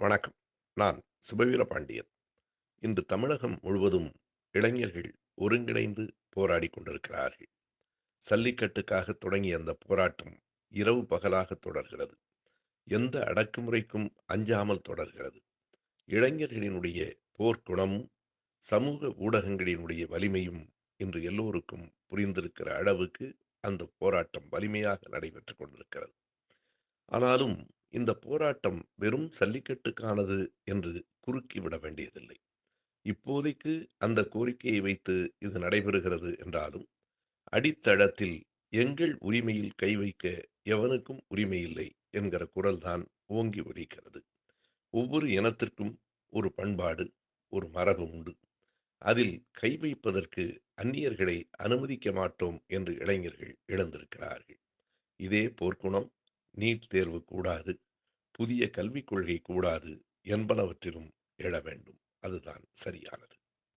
வணக்கம். நான் சுபவீர பாண்டியன் இன்று தமிழகம் முழுவதும் இளைஞர்கள் ஒருங்கிணைந்து போராடி கொண்டிருக்கிறார்கள். சல்லிக்கட்டுக்காக தொடங்கிய அந்த போராட்டம் இரவு பகலாக தொடர்கிறது. எந்த அடக்குமுறைக்கும் அஞ்சாமல் தொடர்கிறது. இளைஞர்களினுடைய போர்க்குணமும் சமூக ஊடகங்களினுடைய வலிமையும் இன்று எல்லோருக்கும் புரிந்திருக்கிற அளவுக்கு அந்த போராட்டம் வலிமையாக நடைபெற்றுக் கொண்டிருக்கிறது. ஆனாலும் இந்த போராட்டம் வெறும் சல்லிக்கட்டுக்கானது என்று குறுக்கிவிட வேண்டியதில்லை. இப்போதைக்கு அந்த கோரிக்கையை வைத்து இது நடைபெறுகிறது என்றாலும் அடித்தளத்தில் எங்கள் உரிமையில் கை வைக்க எவனுக்கும் உரிமையில்லை என்கிற குரல்தான் ஓங்கி ஒலிக்கிறது. ஒவ்வொரு இனத்திற்கும் ஒரு பண்பாடு ஒரு மரபு உண்டு. அதில் கை வைப்பதற்கு அந்நியர்களை அனுமதிக்க மாட்டோம் என்று இளைஞர்கள் எழுந்திருக்கிறார்கள். இதே போர்க்குணம் நீட் தேர்வு கூடாது புதிய கல்விக் கொள்கை கூடாது என்பனவற்றிலும் எழ வேண்டும். அதுதான் சரியானது.